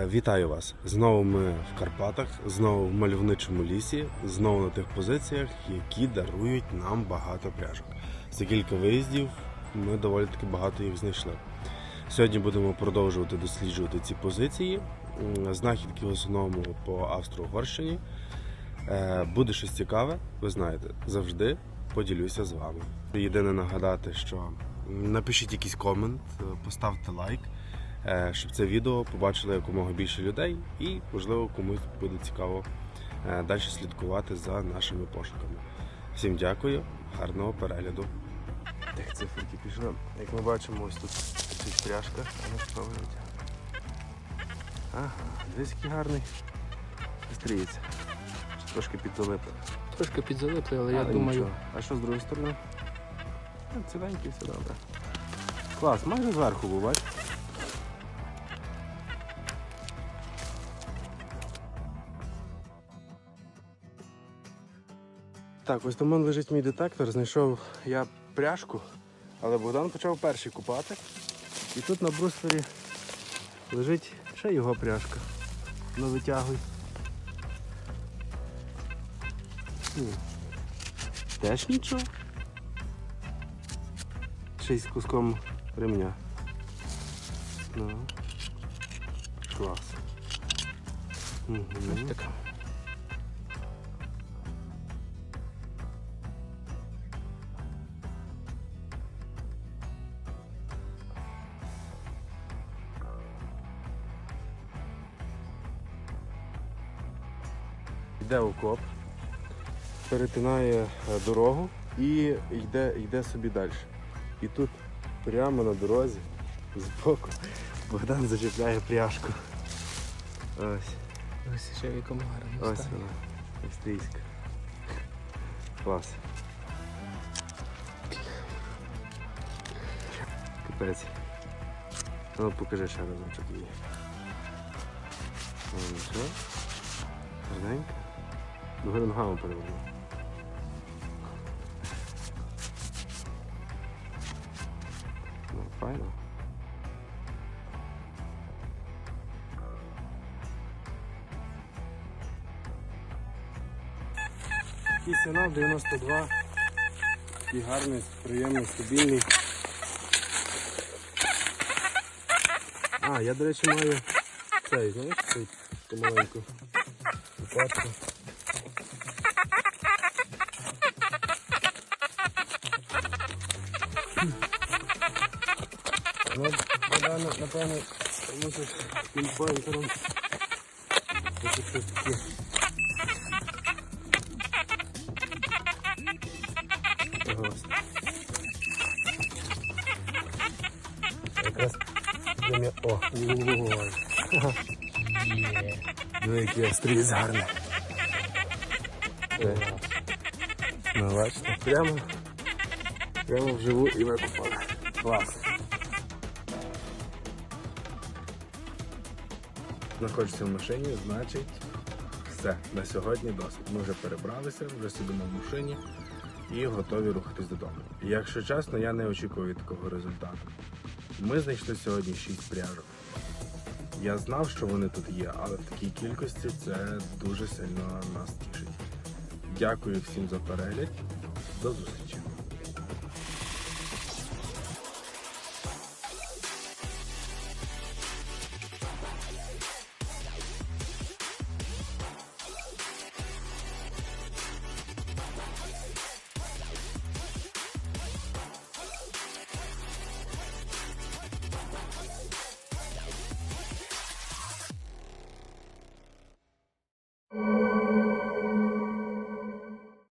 Е, Вітаю вас! Знову ми в Карпатах, знову в мальовничому лісі, знову на тих позиціях, які дарують нам багато пряжок. За кілька виїздів ми доволі таки багато їх знайшли. Сьогодні будемо продовжувати досліджувати ці позиції. Знахідки в основному по Австро-Угорщині. Е, Буде щось цікаве, ви знаєте, завжди поділюся з вами. Єдине нагадати, що напишіть якийсь комент, е, поставте лайк, щоб це відео побачило якомога більше людей і, можливо, комусь буде цікаво е, далі слідкувати за нашими пошуками. Всім дякую, гарного перегляду. Так, циферки пішли. Як ми бачимо, ось тут цих пряжка, а ну. Ага, дивись, який гарний. Стріється. Трошки підзалипли. Трошки підзалипли, але я думаю, нічого. А що з другої сторони? Ціленький, все добре. Клас, майже зверху був, Так, ось там лежить мій детектор. Знайшов я пряжку, але Богдан почав перший купати. І тут на бруствері лежить ще його пряжка. Ну витягуй. Теж нічого. Ще й з куском ремня. Ну. Клас. Угу. ось така. Йде окоп, перетинає е, дорогу і йде, йде собі далі. І тут прямо на дорозі збоку Богдан зачепляє пряжку. Ось, Ось ще в якому ось вона. Австрійська. Клас. Капець. Ну покажи ще разочок її. Ну. Гарненько. Догори ногами перевернув. Ну, файно. Такий сигнал 92. Такий гарний, приємний, стабільний. А, я, до речі, маю цей, знаєш, цей помаленьку лопатку. Богдан, напевно, мусить пінпойнтером. О. Ну, який австрієць гарний. Е, Ну, бачите, прямо, прямо вживу і викупали. Клас. Знаходишся в машині, значить, все, на сьогодні досить. Ми вже перебралися, вже сидимо в машині і готові рухатись додому. Якщо чесно, я не очікував від такого результату. Ми знайшли сьогодні 6 пряжок. Я знав, що вони тут є, але в такій кількості це дуже сильно нас тішить. Дякую всім за перегляд. До зустрічі!